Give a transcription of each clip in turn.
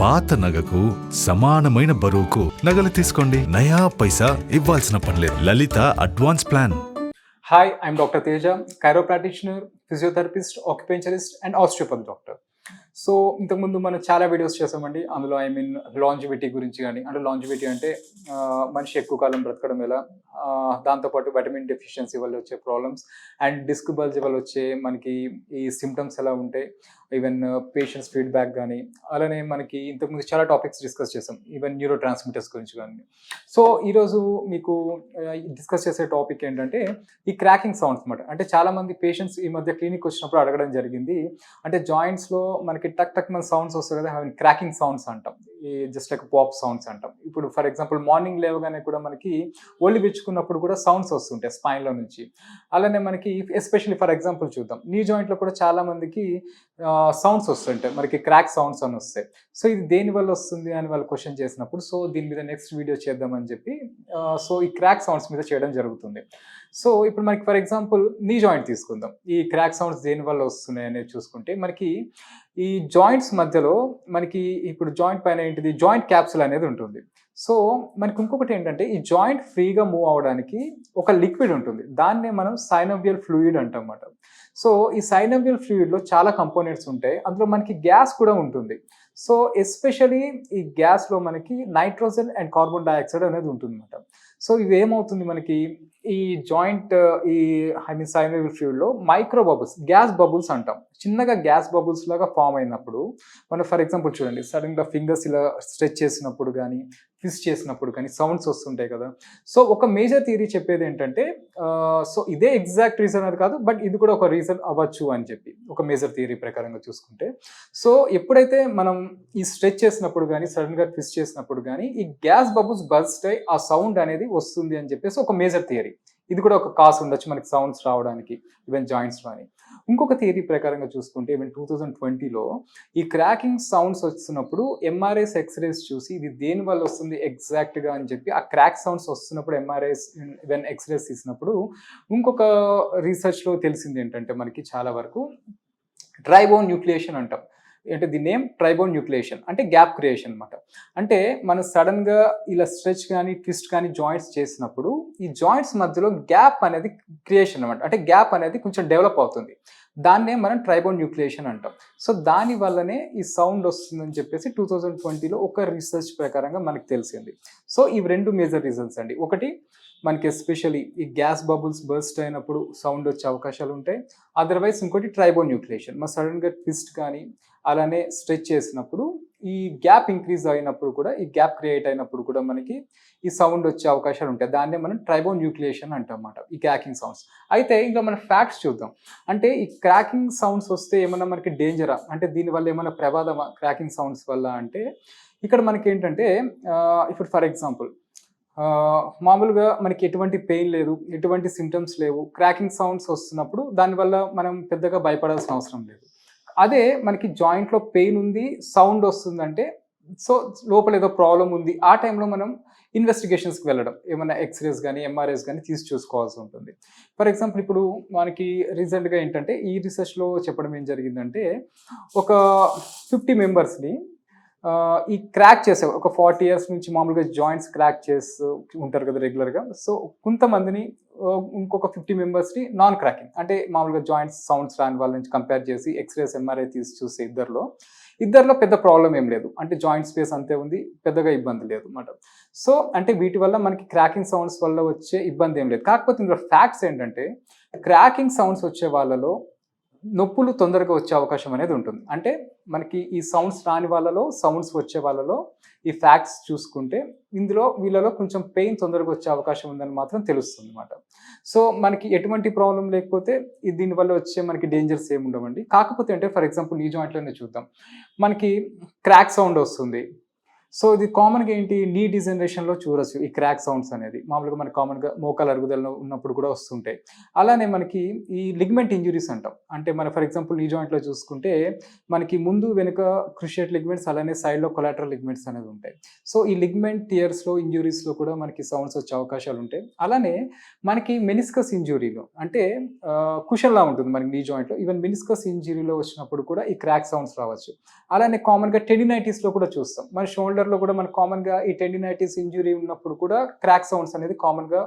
పాత నగకు సమానమైన బరువుకు నగలు తీసుకోండి. నయా పైసా ఇవ్వాల్సిన పనిలేదు Lalitha advance plan. Hi I'm doctor Teja chiro practitioner physiotherapist acupuncturist and osteopathy doctor so ఇంతకుముందు మనం చాలా వీడియోస్ చేసామండి అందులో ఐ మీన్ లాంజివిటీ గురించి కానీ అంటే లాంజివిటీ అంటే మనిషి ఎక్కువ కాలం బ్రతకడం ఎలా? దాంతోపాటు విటమిన్ డెఫిషియన్సీ వల్ల వచ్చే ప్రాబ్లమ్స్ అండ్ డిస్క్ బల్జ్ వల్ల వచ్చే మనకి ఈ సిమ్టమ్స్ ఎలా ఉంటాయి? ఈవెన్ పేషెంట్స్ ఫీడ్బ్యాక్ కానీ అలానే మనకి ఇంతకుముందు చాలా టాపిక్స్ డిస్కస్ చేసాం ఈవెన్ న్యూరో ట్రాన్స్మిటర్స్ గురించి కానీ సో ఈరోజు మీకు డిస్కస్ చేసే టాపిక్ ఏంటంటే ఈ క్రాకింగ్ సౌండ్స్ అనమాట అంటే చాలామంది పేషెంట్స్ ఈ మధ్య క్లినిక్ వచ్చినప్పుడు అడగడం జరిగింది. అంటే జాయింట్స్లో మనకి మనకి టక్ టక్ మన సౌండ్స్ వస్తాయి కదా అవి క్రాకింగ్ సౌండ్స్ అంటాం. ఈ జస్ట్ లైక్ పాప్ సౌండ్స్ అంటాం. ఇప్పుడు ఫర్ ఎగ్జాంపుల్ మార్నింగ్ లేవగానే కూడా మనకి ఒళ్ళు విచ్చుకున్నప్పుడు కూడా సౌండ్స్ వస్తుంటాయి స్పైన్లో నుంచి. అలానే మనకి ఎస్పెషల్లీ ఫర్ ఎగ్జాంపుల్ చూద్దాం. నీ జాయింట్లో కూడా చాలా మందికి సౌండ్స్ వస్తుంటాయి. మనకి క్రాక్ సౌండ్స్ అని వస్తాయి. సో ఇది దేని వల్ల వస్తుంది అని వాళ్ళు క్వశ్చన్ చేసినప్పుడు సో దీని మీద నెక్స్ట్ వీడియో చేద్దామని చెప్పి సో ఈ క్రాక్ సౌండ్స్ మీద చేయడం జరుగుతుంది. సో ఇప్పుడు మనకి ఫర్ ఎగ్జాంపుల్ నీ జాయింట్ తీసుకుందాం. ఈ క్రాక్ సౌండ్స్ దేని వల్ల వస్తున్నాయి అనేది చూసుకుంటే మనకి ఈ జాయింట్స్ మధ్యలో మనకి ఇప్పుడు జాయింట్ పైన ఏంటిది? జాయింట్ క్యాప్సుల్ అనేది ఉంటుంది. సో మనకి ఇంకొకటి ఏంటంటే ఈ జాయింట్ ఫ్రీగా మూవ్ అవడానికి ఒక లిక్విడ్ ఉంటుంది. దాన్నే మనం సైనోవియల్ ఫ్లూయిడ్ అంటాం సో ఈ సైనోవియల్ ఫ్లూయిడ్లో చాలా కంపోనెంట్స్ ఉంటాయి. అందులో మనకి గ్యాస్ కూడా ఉంటుంది. సో ఎస్పెషలీ ఈ గ్యాస్లో మనకి నైట్రోజన్ అండ్ కార్బన్ డైఆక్సైడ్ అనేది ఉంటుందన్నమాట. సో ఇవి ఏమవుతుంది మనకి? ఈ జాయింట్ ఈ ఐ మీన్ సైనోవియల్ ఫ్లూయిడ్లో మైక్రో బబుల్స్ గ్యాస్ బబుల్స్ అంటాం. చిన్నగా గ్యాస్ బబుల్స్ లాగా ఫామ్ అయినప్పుడు మనం ఫర్ ఎగ్జాంపుల్ చూడండి సడన్గా ఫింగర్స్ ఇలా స్ట్రెచ్ చేసినప్పుడు కానీ ట్విస్ట్ చేసినప్పుడు కానీ సౌండ్స్ వస్తుంటాయి కదా. సో ఒక మేజర్ థియరీ చెప్పేది ఏంటంటే సో ఇదే ఎగ్జాక్ట్ రీజన్ అది కాదు బట్ ఇది కూడా ఒక రీజన్ అవ్వచ్చు అని చెప్పి ఒక మేజర్ థియరీ ప్రకారంగా చూసుకుంటే. సో ఎప్పుడైతే మనం ఈ స్ట్రెచ్ చేసినప్పుడు కానీ సడన్గా ట్విస్ట్ చేసినప్పుడు కానీ ఈ గ్యాస్ బబుల్స్ బస్ట్ అయి ఆ సౌండ్ అనేది వస్తుంది అని చెప్పేసి ఒక మేజర్ థియరీ. ఇది కూడా ఒక కాస్ ఉండొచ్చు మనకి సౌండ్స్ రావడానికి ఈవెన్ జాయింట్స్ రాని. ఇంకొక థియరీ ప్రకారంగా చూసుకుంటే ఈవెన్ టూ థౌజండ్ ట్వంటీలో ఈ క్రాకింగ్ సౌండ్స్ వస్తున్నప్పుడు ఎంఆర్ఐస్ ఎక్స్రేస్ చూసి ఇది దేని వల్ల వస్తుంది ఎగ్జాక్ట్గా అని చెప్పి ఆ క్రాక్ సౌండ్స్ వస్తున్నప్పుడు ఎంఆర్ఐస్ ఈవెన్ ఎక్స్రేస్ తీసినప్పుడు ఇంకొక రీసెర్చ్లో తెలిసింది ఏంటంటే మనకి చాలా వరకు ట్రైబోన్ న్యూక్లియేషన్ అంటాం. అంటే ది నేమ్ ట్రైబోన్ న్యూక్లియేషన్ అంటే గ్యాప్ క్రియేషన్ అనమాట అంటే మనం సడన్గా ఇలా స్ట్రెచ్ కానీ ట్విస్ట్ కానీ జాయింట్స్ చేసినప్పుడు ఈ జాయింట్స్ మధ్యలో గ్యాప్ అనేది క్రియేషన్ అనమాట అంటే గ్యాప్ అనేది కొంచెం డెవలప్ అవుతుంది. దాన్నే మనం ట్రైబోన్ న్యూక్లియేషన్ అంటాం. సో దాని వల్లనే ఈ సౌండ్ వస్తుందని చెప్పేసి టూ థౌజండ్ ట్వంటీలో ఒక రీసెర్చ్ ప్రకారంగా మనకి తెలిసింది. సో ఇవి రెండు మేజర్ రీజన్స్ అండి. ఒకటి మనకి ఎస్పెషలీ ఈ గ్యాస్ బబుల్స్ బర్స్ట్ అయినప్పుడు సౌండ్ వచ్చే అవకాశాలు ఉంటాయి. అదర్వైజ్ ఇంకోటి ట్రైబో న్యూక్లియేషన్ మన సడన్గా ట్విస్ట్ కానీ అలానే స్ట్రెచ్ చేసినప్పుడు ఈ గ్యాప్ ఇంక్రీజ్ అయినప్పుడు కూడా ఈ గ్యాప్ క్రియేట్ అయినప్పుడు కూడా మనకి ఈ సౌండ్ వచ్చే అవకాశాలు ఉంటాయి. దాన్నే మనం ట్రైబో న్యూక్లియేషన్ అంటామన్నమాట ఈ క్రాకింగ్ సౌండ్స్ అయితే ఇంకా మన ఫ్యాక్ట్స్ చూద్దాం. అంటే ఈ క్రాకింగ్ సౌండ్స్ వస్తే ఏమన్నా మనకి డేంజరా అంటే దీనివల్ల ఏమైనా ప్రమాదమా? క్రాకింగ్ సౌండ్స్ వల్ల అంటే ఇక్కడ మనకి ఏంటంటే ఇప్పుడు ఫర్ ఎగ్జాంపుల్ మామూలుగా మనకి ఎటువంటి పెయిన్ లేదు ఎటువంటి సిమ్టమ్స్ లేవు క్రాకింగ్ సౌండ్స్ వస్తున్నప్పుడు దానివల్ల మనం పెద్దగా భయపడాల్సిన అవసరం లేదు. అదే మనకి జాయింట్లో పెయిన్ ఉంది సౌండ్ వస్తుందంటే సో లోపల ఏదో ప్రాబ్లం ఉంది ఆ టైంలో మనం ఇన్వెస్టిగేషన్స్కి వెళ్ళడం. ఏమైనా ఎక్స్రేస్ కానీ ఎంఆర్ఐస్ కానీ తీసి చూసుకోవాల్సి ఉంటుంది. ఫర్ ఎగ్జాంపుల్ ఇప్పుడు మనకి రీసెంట్గా ఏంటంటే ఈ రీసెర్చ్లో చెప్పడం ఏం జరిగిందంటే ఒక ఫిఫ్టీ మెంబర్స్ని ఈ క్రాక్ చేసే ఒక ఫార్టీ ఇయర్స్ నుంచి మామూలుగా జాయింట్స్ క్రాక్ చేస్తూ ఉంటారు కదా రెగ్యులర్గా సో కొంతమందిని ఇంకొక ఫిఫ్టీ మెంబర్స్ని నాన్ క్రాకింగ్ అంటే మామూలుగా జాయింట్స్ సౌండ్స్ రాని వాళ్ళ నుంచి కంపేర్ చేసి ఎక్స్రేస్ ఎంఆర్ఐ తీసి చూసే ఇద్దరిలో ఇద్దరిలో పెద్ద ప్రాబ్లం ఏం లేదు. అంటే జాయింట్ స్పేస్ అంతే ఉంది పెద్దగా ఇబ్బంది లేదు అన్నమాట. సో అంటే వీటి వల్ల మనకి క్రాకింగ్ సౌండ్స్ వల్ల వచ్చే ఇబ్బంది ఏం లేదు. కాకపోతే ఇందులో ఫ్యాక్ట్స్ ఏంటంటే క్రాకింగ్ సౌండ్స్ వచ్చే వాళ్ళలో నొప్పులు తొందరగా వచ్చే అవకాశం అనేది ఉంటుంది. అంటే మనకి ఈ సౌండ్స్ రాని వాళ్ళలో సౌండ్స్ వచ్చే వాళ్ళలో ఈ ఫ్యాక్ట్స్ చూసుకుంటే ఇందులో వీళ్ళలో కొంచెం పెయిన్ తొందరగా వచ్చే అవకాశం ఉందని మాత్రం తెలుస్తుంది అనమాట సో మనకి ఎటువంటి ప్రాబ్లం లేకపోతే దీనివల్ల వచ్చే మనకి డేంజర్స్ ఏమి ఉండవండి. కాకపోతే అంటే ఫర్ ఎగ్జాంపుల్ ఈ జాయింట్లోనే చూద్దాం. మనకి క్రాక్ సౌండ్ వస్తుంది. సో ఇది కామన్గా ఏంటి? నీ డిజనరేషన్లో చూడొచ్చు ఈ క్రాక్ సౌండ్స్ అనేది. మామూలుగా మనకి కామన్గా మోకాలు అరుగుదల ఉన్నప్పుడు కూడా వస్తుంటాయి అలానే మనకి ఈ లిగ్మెంట్ ఇంజురీస్ అంటాం. అంటే మన ఫర్ ఎగ్జాంపుల్ నీ జాయింట్లో చూసుకుంటే మనకి ముందు వెనుక క్రుషియట్ లిగ్మెంట్స్ అలానే సైడ్లో కొలాటరల్ లిగ్మెంట్స్ అనేది ఉంటాయి. సో ఈ లిగ్మెంట్ టియర్స్లో ఇంజురీస్లో కూడా మనకి సౌండ్స్ వచ్చే అవకాశాలు ఉంటాయి. అలానే మనకి మెనిస్కస్ ఇంజురీలో అంటే కుషన్లా ఉంటుంది మనకి నీ జాయింట్లో ఈవెన్ మెనిస్కస్ ఇంజురీలో వచ్చినప్పుడు కూడా ఈ క్రాక్ సౌండ్స్ రావచ్చు. అలానే కామన్గా టెడినైటిస్లో కూడా చూస్తాం. మన షోల్డర్ షోల్డర్లో కూడా మనకు కామన్గా ఈ టెండినైటిస్ ఇంజురీ ఉన్నప్పుడు కూడా క్రాక్ సౌండ్స్ అనేది కామన్గా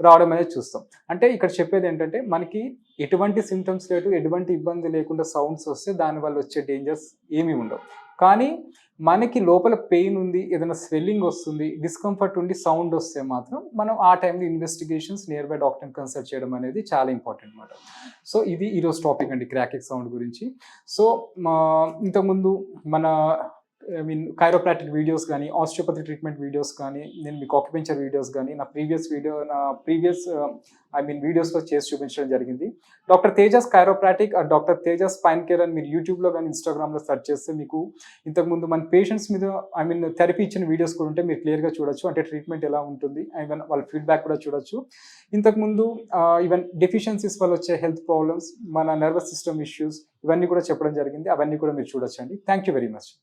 రావడం అనేది చూస్తాం. అంటే ఇక్కడ చెప్పేది ఏంటంటే మనకి ఎటువంటి సిమ్టమ్స్ లేదు ఎటువంటి ఇబ్బంది లేకుండా సౌండ్స్ వస్తే దానివల్ల వచ్చే డేంజర్స్ ఏమీ ఉండవు. కానీ మనకి లోపల పెయిన్ ఉంది ఏదైనా స్వెల్లింగ్ వస్తుంది డిస్కంఫర్ట్ ఉండి సౌండ్ వస్తే మాత్రం మనం ఆ టైంలో ఇన్వెస్టిగేషన్స్ నియర్ బై డాక్టర్ని కన్సల్ట్ చేయడం అనేది చాలా ఇంపార్టెంట్ అనమాట సో ఇది ఈరోజు టాపిక్ అండి క్రాకిక్ సౌండ్ గురించి. సో మా ఇంతకుముందు మన ఐ మీన్ కైరోప్రాటిక్ వీడియోస్ కానీ ఆస్టియోపతి ట్రీట్మెంట్ వీడియోస్ కానీ నేను మీకు ఆక్యుపెంచర్ వీడియోస్ కానీ నా ప్రీవియస్ వీడియో నా ప్రీవియస్ ఐ మీన్ వీడియోస్లో చేసి చూపించడం జరిగింది. Doctor Tejas chiropractic doctor Tejas spine care అని మీరు యూట్యూబ్లో కానీ ఇన్స్టాగ్రామ్లో సెర్చ్ చేస్తే మీకు ఇంతకుముందు మన పేషెంట్స్ మీద ఐ మీన్ థెరపీ ఇచ్చిన వీడియోస్ కూడా ఉంటే మీరు క్లియర్గా చూడొచ్చు. అంటే ట్రీట్మెంట్ ఎలా ఉంటుంది ఈవెన్ వాళ్ళ ఫీడ్బ్యాక్ కూడా చూడొచ్చు. ఇంతకుముందు ఈవెన్ డెఫిషియన్సీస్ వల్ల వచ్చే హెల్త్ ప్రాబ్లమ్స్ మన నర్వస్ సిస్టమ్ ఇష్యూస్ ఇవన్నీ కూడా చెప్పడం జరిగింది. అవన్నీ కూడా మీరు చూడొచ్చండి. Thank you very much